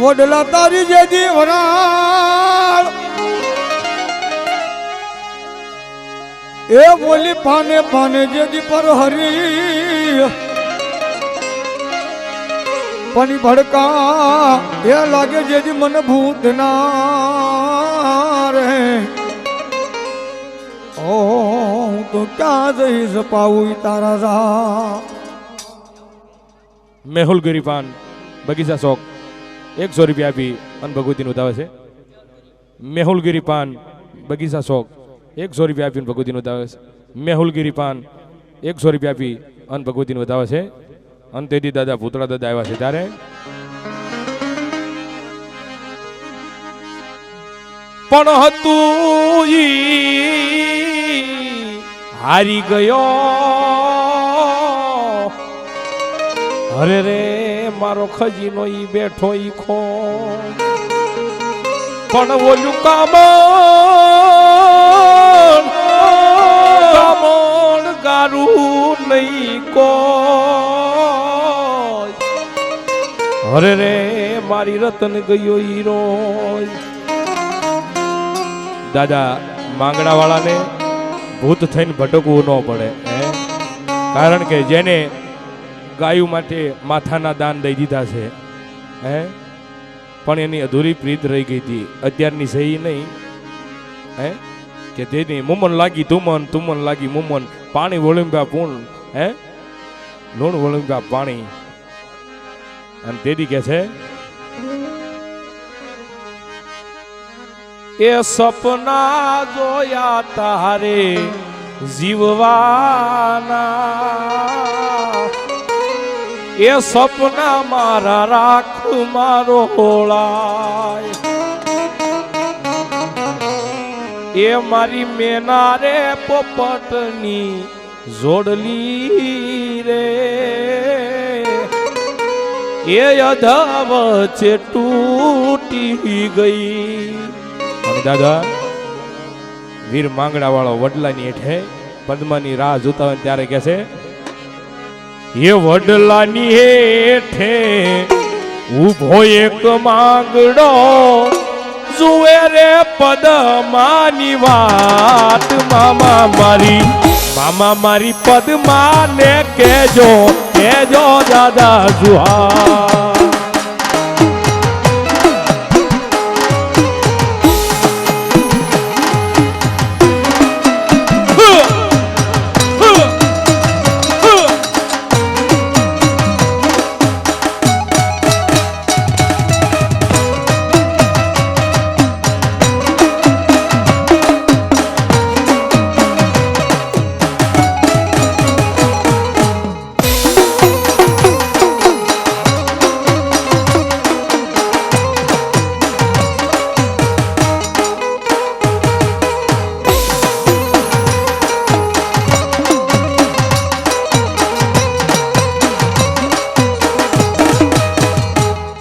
વડલા તારી જેજી વરાળ. એ બોલી પાને પાને જેજી પર હરી. પણ ભડકા એ લાગે જેજી મને ભૂત ના રે ઓ, હું તો ક્યાં જઈશ પાવું તારા રા મેહુલ ગરીફાન બગીચા શોખ એકસો રૂપિયા આપી, અને ભગવતીનું ઉતાવે છે. મેહુલગીરી પાન, બગીચા શોખ. એકસો રૂપિયા આપીને ભગવતીનું ઉતાવે છે. મેહુલગીરી પાન એકસો રૂપિયા આપી, અને ભગવતીનું વધાવે છે. અને તેથી દાદા, ભૂતળા દાદા આવ્યા છે ત્યારે. પણ હતું હારી ગયો. અરે રે. મારો ખજીનો ઈ બેઠો ઈ ખો. પણ ઓલું કામણ કામણ ગારું નહીં કો અરે રે, મારી રતન ગયો ઈ રોજ. દાદા માંગણા વાળાને ભૂત થઈને ભટકવું ન પડે કારણ કે જેને ગાયું માટે માથાના દાન દઈ દીધા છે, હે? પણ એની અધૂરી પ્રીત રહી ગઈ હતી. અત્યારની સહી નહીં, હે? કે તેની મુમન લાગી તુમન તુમન લાગી મુમન, પાણી વળુંગા પૂર્ણ હે? લૂણ વળુંગા પાણી. અને તેદી કે છે, એ સપના જોયા તારે જીવવાના. એ સપના મારા રાખ મારો હોળાય. એ મારી મેના રે પોપટની જોડલી રે. એ અધાવ વચ્ચે તૂટી ગઈ. દાદા, વીર માંગડા વાળો વડલાની હેઠે પદ્માની રાહ જોતા હોય ત્યારે કહે છે એ વડલાની હેઠે ઊભો એક માંગડો જુએ રે પદમાની વાત. મામા મારી મામા મારી પદમાને કેજો કેજો દાદા જુહા